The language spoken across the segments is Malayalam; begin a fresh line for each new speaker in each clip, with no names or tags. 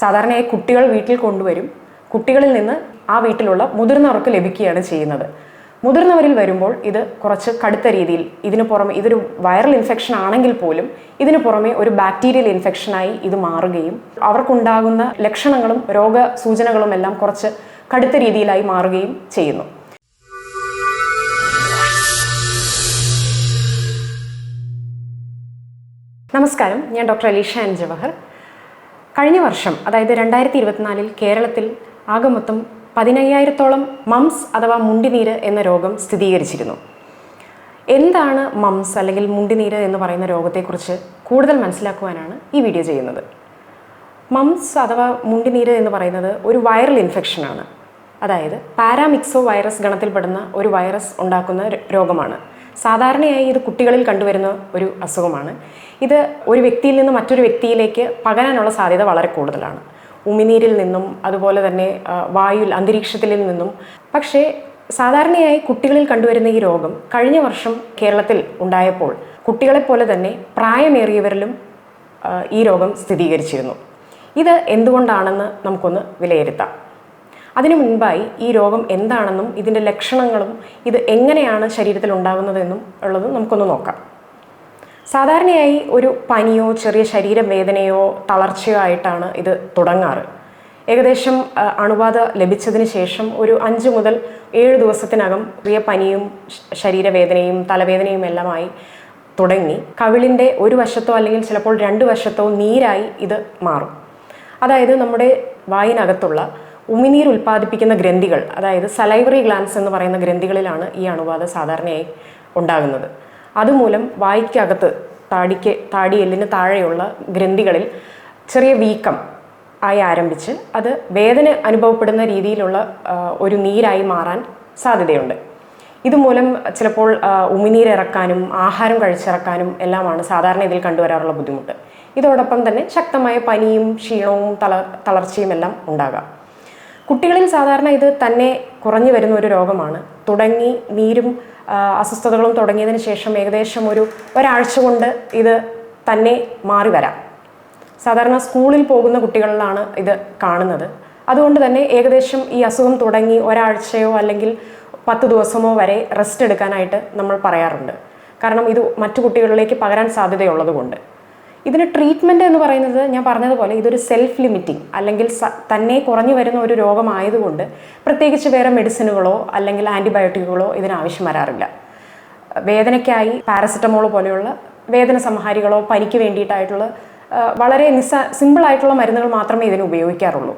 സാധാരണയായി കുട്ടികൾ വീട്ടിൽ കൊണ്ടുവരും. കുട്ടികളിൽ നിന്ന് ആ വീട്ടിലുള്ള മുതിർന്നവർക്ക് ലഭിക്കുകയാണ് ചെയ്യുന്നത്. മുതിർന്നവരിൽ വരുമ്പോൾ ഇത് കുറച്ച് കടുത്ത രീതിയിൽ ഇതിനു പുറമെ ഇതൊരു വൈറൽ ഇൻഫെക്ഷൻ ആണെങ്കിൽ പോലും ഇതിനു പുറമെ ഒരു ബാക്ടീരിയൽ ഇൻഫെക്ഷനായി ഇത് മാറുകയും അവർക്കുണ്ടാകുന്ന ലക്ഷണങ്ങളും രോഗസൂചനകളും എല്ലാം കുറച്ച് കടുത്ത രീതിയിലായി മാറുകയും ചെയ്യുന്നു. നമസ്കാരം. ഞാൻ ഡോക്ടർ അലീഷ എൻ ജവഹർ കഴിഞ്ഞ വർഷം അതായത് രണ്ടായിരത്തി ഇരുപത്തിനാലിൽ കേരളത്തിൽ ആകെ മൊത്തം പതിനയ്യായിരത്തോളം മംസ് അഥവാ മുണ്ടിനീര് എന്ന രോഗം സ്ഥിരീകരിച്ചിരുന്നു. എന്താണ് മംസ് അല്ലെങ്കിൽ മുണ്ടിനീര് എന്ന് പറയുന്ന രോഗത്തെക്കുറിച്ച് കൂടുതൽ മനസ്സിലാക്കുവാനാണ് ഈ വീഡിയോ ചെയ്യുന്നത്. മംസ് അഥവാ മുണ്ടിനീര് എന്ന് പറയുന്നത് ഒരു വൈറൽ ഇൻഫെക്ഷനാണ് അതായത് പാരാമിക്സോ വൈറസ് ഗണത്തിൽപ്പെടുന്ന ഒരു വൈറസ് ഉണ്ടാക്കുന്ന രോഗമാണ്. സാധാരണയായി ഇത് കുട്ടികളിൽ കണ്ടുവരുന്ന ഒരു അസുഖമാണ്. ഇത് ഒരു വ്യക്തിയിൽ നിന്ന് മറ്റൊരു വ്യക്തിയിലേക്ക് പകരാനുള്ള സാധ്യത വളരെ കൂടുതലാണ്. ഉമിനീരിൽ നിന്നും അതുപോലെ തന്നെ വായുൽ അന്തരീക്ഷത്തിൽ നിന്നും. പക്ഷേ സാധാരണയായി കുട്ടികളിൽ കണ്ടുവരുന്ന ഈ രോഗം കഴിഞ്ഞ വർഷം കേരളത്തിൽ ഉണ്ടായപ്പോൾ കുട്ടികളെപ്പോലെ തന്നെ പ്രായമേറിയവരിലും ഈ രോഗം സ്ഥിരീകരിച്ചിരുന്നു. ഇത് എന്തുകൊണ്ടാണെന്ന് നമുക്കൊന്ന് വിലയിരുത്താം. അതിനു മുൻപായി ഈ രോഗം എന്താണെന്നും ഇതിന്റെ ലക്ഷണങ്ങളും ഇത് എങ്ങനെയാണ് ശരീരത്തിൽ ഉണ്ടാകുന്നതെന്നും ഉള്ളത് നമുക്കൊന്ന് നോക്കാം. സാധാരണയായി ഒരു പനിയോ ചെറിയ ശരീരവേദനയോ തളർച്ചയോ ആയിട്ടാണ് ഇത് തുടങ്ങാറ്. ഏകദേശം അണുബാധ ലഭിച്ചതിന് ശേഷം ഒരു അഞ്ച് മുതൽ ഏഴ് ദിവസത്തിനകം ചെറിയ പനിയും ശരീരവേദനയും തലവേദനയും എല്ലാമായി തുടങ്ങി. കവിളിന്റെ ഒരു വശത്തോ അല്ലെങ്കിൽ ചിലപ്പോൾ രണ്ട് വശത്തോ നീരായി ഇത് മാറും. അതായത് നമ്മുടെ വായിനകത്തുള്ള ഉമിനീർ ഉൽപ്പാദിപ്പിക്കുന്ന ഗ്രന്ഥികൾ അതായത് സലൈവറി ഗ്ലാൻസ് എന്ന് പറയുന്ന ഗ്രന്ഥികളിലാണ് ഈ അണുബാധ സാധാരണയായി ഉണ്ടാകുന്നത്. അതുമൂലം വായിക്കകത്ത് താടിക്ക് താടിയെല്ലിന് താഴെയുള്ള ഗ്രന്ഥികളിൽ ചെറിയ വീക്കം ആയി ആരംഭിച്ച് അത് വേദന അനുഭവപ്പെടുന്ന രീതിയിലുള്ള ഒരു നീരായി മാറാൻ സാധ്യതയുണ്ട്. ഇതുമൂലം ചിലപ്പോൾ ഉമിനീരിറക്കാനും ആഹാരം കഴിച്ചിറക്കാനും എല്ലാമാണ് സാധാരണ ഇതിൽ കണ്ടുവരാറുള്ള ബുദ്ധിമുട്ട്. ഇതോടൊപ്പം തന്നെ ശക്തമായ പനിയും ക്ഷീണവും തള തളർച്ചയും എല്ലാം ഉണ്ടാകാം. കുട്ടികളിൽ സാധാരണ ഇത് തന്നെ കുറഞ്ഞു വരുന്ന ഒരു രോഗമാണ്. തുടങ്ങി നീരും അസ്വസ്ഥതകളും തുടങ്ങിയതിന് ശേഷം ഏകദേശം ഒരു ഒരാഴ്ച കൊണ്ട് ഇത് തന്നെ മാറി വരാം. സാധാരണ സ്കൂളിൽ പോകുന്ന കുട്ടികളിലാണ് ഇത് കാണുന്നത്. അതുകൊണ്ട് തന്നെ ഏകദേശം ഈ അസുഖം തുടങ്ങി ഒരാഴ്ചയോ അല്ലെങ്കിൽ പത്ത് ദിവസമോ വരെ റെസ്റ്റ് എടുക്കാനായിട്ട് നമ്മൾ പറയാറുണ്ട്. കാരണം ഇത് മറ്റു കുട്ടികളിലേക്ക് പകരാൻ സാധ്യതയുള്ളത് കൊണ്ട് ഇതിന് ട്രീറ്റ്മെന്റ് എന്ന് പറയുന്നത് ഞാൻ പറഞ്ഞതുപോലെ ഇതൊരു സെൽഫ് ലിമിറ്റിംഗ് അല്ലെങ്കിൽ തന്നെ കുറഞ്ഞു വരുന്ന ഒരു രോഗമായതുകൊണ്ട് പ്രത്യേകിച്ച് വേറെ മെഡിസിനുകളോ അല്ലെങ്കിൽ ആന്റിബയോട്ടിക്കുകളോ ഇതിനാവശ്യം വരാറില്ല. വേദനയ്ക്കായി പാരസെറ്റമോൾ പോലെയുള്ള വേദന സംഹാരികളോ പനിക്ക് വേണ്ടിയിട്ടായിട്ടുള്ള വളരെ നിസ്സ സിമ്പിളായിട്ടുള്ള മരുന്നുകൾ മാത്രമേ ഇതിന് ഉപയോഗിക്കാറുള്ളൂ.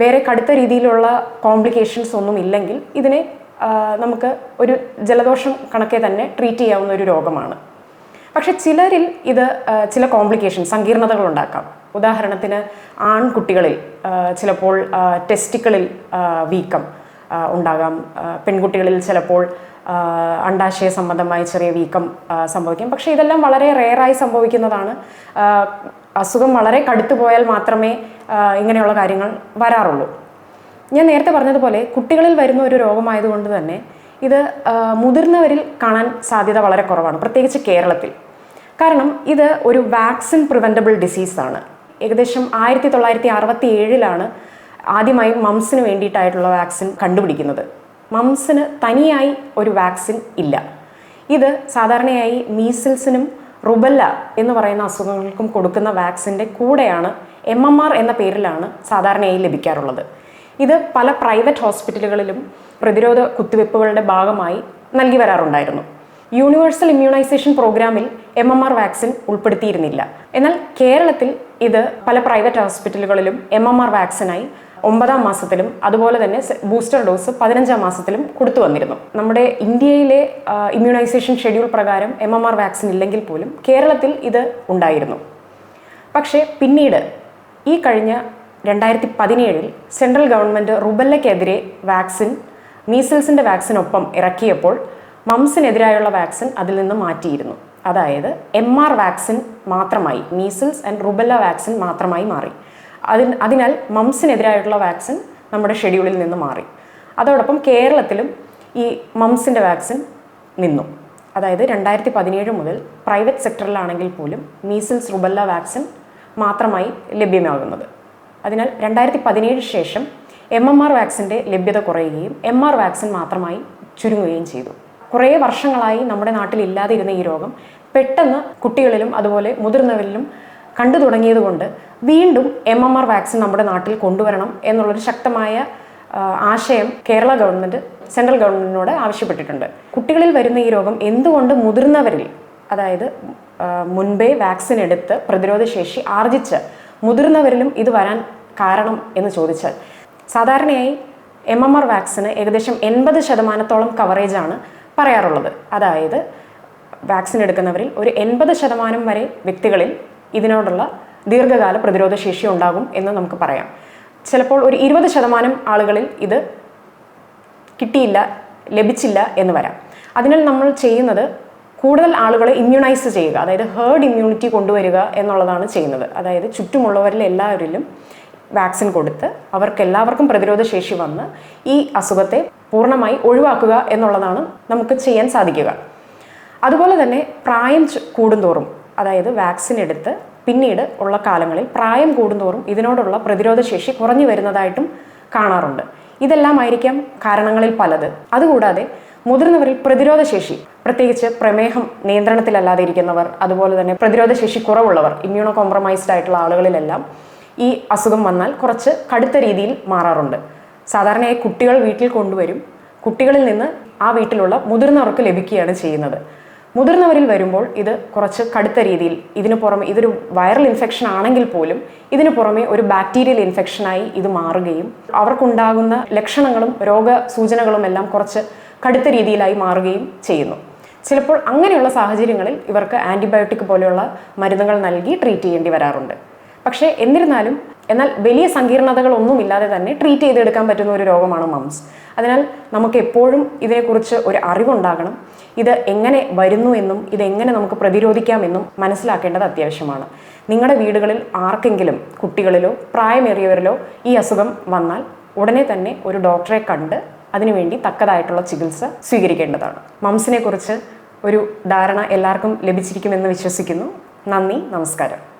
വേറെ കടുത്ത രീതിയിലുള്ള കോംപ്ലിക്കേഷൻസ് ഒന്നും ഇല്ലെങ്കിൽ ഇതിനെ നമുക്ക് ഒരു ജലദോഷം കണക്കെ തന്നെ ട്രീറ്റ് ചെയ്യാവുന്ന ഒരു രോഗമാണ്. പക്ഷെ ചിലരിൽ ഇത് ചില കോംപ്ലിക്കേഷൻ സങ്കീർണതകൾ ഉണ്ടാക്കാം ഉദാഹരണത്തിന് ആൺകുട്ടികളിൽ ചിലപ്പോൾ ടെസ്റ്റിക്കളിൽ വീക്കം ഉണ്ടാകാം. പെൺകുട്ടികളിൽ ചിലപ്പോൾ അണ്ടാശയ സംബന്ധമായ ചെറിയ വീക്കം സംഭവിക്കാം. പക്ഷേ ഇതെല്ലാം വളരെ റെയറായി സംഭവിക്കുന്നതാണ്. അസുഖം വളരെ കടുത്തു പോയാൽ മാത്രമേ ഇങ്ങനെയുള്ള കാര്യങ്ങൾ വരാറുള്ളൂ. ഞാൻ നേരത്തെ പറഞ്ഞതുപോലെ കുട്ടികളിൽ വരുന്ന ഒരു രോഗമായതുകൊണ്ട് തന്നെ ഇത് മുതിർന്നവരിൽ കാണാൻ സാധ്യത വളരെ കുറവാണ്. പ്രത്യേകിച്ച് കേരളത്തിൽ. കാരണം ഇത് ഒരു വാക്സിൻ പ്രിവെന്റബിൾ ഡിസീസാണ്. ഏകദേശം ആയിരത്തി തൊള്ളായിരത്തി അറുപത്തി ഏഴിലാണ് ആദ്യമായി മംസിന് വേണ്ടിയിട്ടായിട്ടുള്ള വാക്സിൻ കണ്ടുപിടിക്കുന്നത്. മംസിന് തനിയായി ഒരു വാക്സിൻ ഇല്ല. ഇത് സാധാരണയായി മീസിൽസിനും റുബല്ല എന്ന് പറയുന്ന അസുഖങ്ങൾക്കും കൊടുക്കുന്ന വാക്സിന്റെ കൂടെയാണ് എം എം ആർ എന്ന പേരിലാണ് സാധാരണയായി ലഭിക്കാറുള്ളത്. ഇത് പല പ്രൈവറ്റ് ഹോസ്പിറ്റലുകളിലും പ്രതിരോധ കുത്തിവയ്പ്പുകളുടെ ഭാഗമായി നൽകി വരാറുണ്ടായിരുന്നു. യൂണിവേഴ്സൽ ഇമ്മ്യൂണൈസേഷൻ പ്രോഗ്രാമിൽ എം എം ആർ വാക്സിൻ ഉൾപ്പെടുത്തിയിരുന്നില്ല. എന്നാൽ കേരളത്തിൽ ഇത് പല പ്രൈവറ്റ് ഹോസ്പിറ്റലുകളിലും എം എം ആർ വാക്സിനായി ഒമ്പതാം മാസത്തിലും അതുപോലെ തന്നെ ബൂസ്റ്റർ ഡോസ് പതിനഞ്ചാം മാസത്തിലും കൊടുത്തു വന്നിരുന്നു. നമ്മുടെ ഇന്ത്യയിലെ ഇമ്മ്യൂണൈസേഷൻ ഷെഡ്യൂൾ പ്രകാരം എം എം ആർ വാക്സിൻ ഇല്ലെങ്കിൽ പോലും കേരളത്തിൽ ഇത് ഉണ്ടായിരുന്നു. പക്ഷേ പിന്നീട് ഈ കഴിഞ്ഞ രണ്ടായിരത്തി പതിനേഴിൽ സെൻട്രൽ ഗവൺമെന്റ് റുബല്ലയ്ക്കെതിരെ വാക്സിൻ മീസിൽസിന്റെ വാക്സിനൊപ്പം ഇറക്കിയപ്പോൾ മംസിനെതിരായുള്ള വാക്സിൻ അതിൽ നിന്ന് മാറ്റിയിരുന്നു. അതായത് എം ആർ വാക്സിൻ മാത്രമായി മീസിൽസ് ആൻഡ് റുബല്ല വാക്സിൻ മാത്രമായി മാറി. അതിന് അതിനാൽ മംസിനെതിരായിട്ടുള്ള വാക്സിൻ നമ്മുടെ ഷെഡ്യൂളിൽ നിന്ന് മാറി. അതോടൊപ്പം കേരളത്തിലും ഈ മംസിന്റെ വാക്സിൻ നിന്നു. അതായത് രണ്ടായിരത്തി പതിനേഴ് മുതൽ പ്രൈവറ്റ് സെക്ടറിലാണെങ്കിൽ പോലും മീസിൽസ് റുബല്ല വാക്സിൻ മാത്രമായി ലഭ്യമാകുന്നത്. അതിനാൽ രണ്ടായിരത്തി പതിനേഴ് ശേഷം എം എം ആർ വാക്സിന്റെ ലഭ്യത കുറയുകയും എം ആർ വാക്സിൻ മാത്രമായി ചുരുങ്ങുകയും ചെയ്തു. കുറേ വർഷങ്ങളായി നമ്മുടെ നാട്ടിൽ ഇല്ലാതെ ഇരുന്ന ഈ രോഗം പെട്ടെന്ന് കുട്ടികളിലും അതുപോലെ മുതിർന്നവരിലും കണ്ടു തുടങ്ങിയതുകൊണ്ട് വീണ്ടും എം എം ആർ വാക്സിൻ നമ്മുടെ നാട്ടിൽ കൊണ്ടുവരണം എന്നുള്ളൊരു ശക്തമായ ആശയം കേരള ഗവൺമെന്റ് സെൻട്രൽ ഗവൺമെന്റിനോട് ആവശ്യപ്പെട്ടിട്ടുണ്ട്. കുട്ടികളിൽ വരുന്ന ഈ രോഗം എന്തുകൊണ്ട് മുതിർന്നവരിൽ അതായത് മുൻപേ വാക്സിൻ എടുത്ത് പ്രതിരോധശേഷി ആർജിച്ച് മുതിർന്നവരിലും ഇത് വരാൻ കാരണം എന്ന് ചോദിച്ചാൽ സാധാരണയായി എം എം ആർ വാക്സിന് ഏകദേശം എൺപത് ശതമാനത്തോളം കവറേജാണ് പറയാറുള്ളത്. അതായത് വാക്സിൻ എടുക്കുന്നവരിൽ ഒരു എൺപത് ശതമാനം വരെ വ്യക്തികളിൽ ഇതിനോടുള്ള ദീർഘകാല പ്രതിരോധ ശേഷി ഉണ്ടാകും എന്ന് നമുക്ക് പറയാം. ചിലപ്പോൾ ഒരു ഇരുപത് ശതമാനം ആളുകളിൽ ഇത് കിട്ടിയില്ല ലഭിച്ചില്ല എന്ന് വരാം. അതിനാൽ നമ്മൾ ചെയ്യുന്നത് കൂടുതൽ ആളുകളെ ഇമ്മ്യൂണൈസ് ചെയ്യുക അതായത് ഹേർഡ് ഇമ്മ്യൂണിറ്റി കൊണ്ടുവരിക എന്നുള്ളതാണ് ചെയ്യുന്നത്. അതായത് ചുറ്റുമുള്ളവരിൽ എല്ലാവരിലും വാക്സിൻ കൊടുത്ത് അവർക്ക് എല്ലാവർക്കും പ്രതിരോധ ശേഷി വന്ന് ഈ അസുഖത്തെ പൂർണമായി ഒഴിവാക്കുക എന്നുള്ളതാണ് നമുക്ക് ചെയ്യാൻ സാധിക്കുക. അതുപോലെ തന്നെ പ്രായം കൂടുന്തോറും അതായത് വാക്സിൻ എടുത്ത് പിന്നീട് ഉള്ള കാലങ്ങളിൽ പ്രായം കൂടുന്തോറും ഇതിനോടുള്ള പ്രതിരോധശേഷി കുറഞ്ഞു വരുന്നതായിട്ടും കാണാറുണ്ട്. ഇതെല്ലാമായിരിക്കാം കാരണങ്ങളിൽ പലത്. അതുകൂടാതെ മുതിർന്നവരിൽ പ്രതിരോധശേഷി പ്രത്യേകിച്ച് പ്രമേഹം നിയന്ത്രണത്തിലല്ലാതെ ഇരിക്കുന്നവർ അതുപോലെ തന്നെ പ്രതിരോധശേഷി കുറവുള്ളവർ ഇമ്മ്യൂണോ കോംപ്രമൈസ്ഡ് ആയിട്ടുള്ള ആളുകളിലെല്ലാം ഈ അസുഖം വന്നാൽ കുറച്ച് കടുത്ത രീതിയിൽ മാറാറുണ്ട്. സാധാരണയായി കുട്ടികൾ വീട്ടിൽ കൊണ്ടുവരും. കുട്ടികളിൽ നിന്ന് ആ വീട്ടിലുള്ള മുതിർന്നവർക്ക് ലഭിക്കുകയാണ് ചെയ്യുന്നത്. മുതിർന്നവരിൽ വരുമ്പോൾ ഇത് കുറച്ച് കടുത്ത രീതിയിൽ ഇതിന് പുറമെ ഇതൊരു വൈറൽ ഇൻഫെക്ഷൻ ആണെങ്കിൽ പോലും ഇതിനു പുറമെ ഒരു ബാക്ടീരിയൽ ഇൻഫെക്ഷനായി ഇത് മാറുകയും അവർക്കുണ്ടാകുന്ന ലക്ഷണങ്ങളും രോഗസൂചനകളും എല്ലാം കുറച്ച് കടുത്ത രീതിയിലായി മാറുകയും ചെയ്യുന്നു. ചിലപ്പോൾ അങ്ങനെയുള്ള സാഹചര്യങ്ങളിൽ ഇവർക്ക് ആന്റിബയോട്ടിക് പോലെയുള്ള മരുന്നുകൾ നൽകി ട്രീറ്റ് ചെയ്യേണ്ടി വരാറുണ്ട്. പക്ഷേ എന്നിരുന്നാലും എന്നാൽ വലിയ സങ്കീർണതകളൊന്നുമില്ലാതെ തന്നെ ട്രീറ്റ് ചെയ്തെടുക്കാൻ പറ്റുന്ന ഒരു രോഗമാണ് മംസ്. അതിനാൽ നമുക്ക് എപ്പോഴും ഇതിനെക്കുറിച്ച് ഒരു അറിവുണ്ടാകണം. ഇത് എങ്ങനെ വരുന്നു എന്നും ഇതെങ്ങനെ നമുക്ക് പ്രതിരോധിക്കാമെന്നും മനസ്സിലാക്കേണ്ടത് അത്യാവശ്യമാണ്. നിങ്ങളുടെ വീടുകളിൽ ആർക്കെങ്കിലും കുട്ടികളിലോ പ്രായമേറിയവരിലോ ഈ അസുഖം വന്നാൽ ഉടനെ തന്നെ ഒരു ഡോക്ടറെ കണ്ട് അതിനുവേണ്ടി തക്കതായിട്ടുള്ള ചികിത്സ സ്വീകരിക്കേണ്ടതാണ്. മംസിനെക്കുറിച്ച് ഒരു ധാരണ എല്ലാവർക്കും ലഭിച്ചിരിക്കുമെന്ന് വിശ്വസിക്കുന്നു. നന്ദി നമസ്കാരം.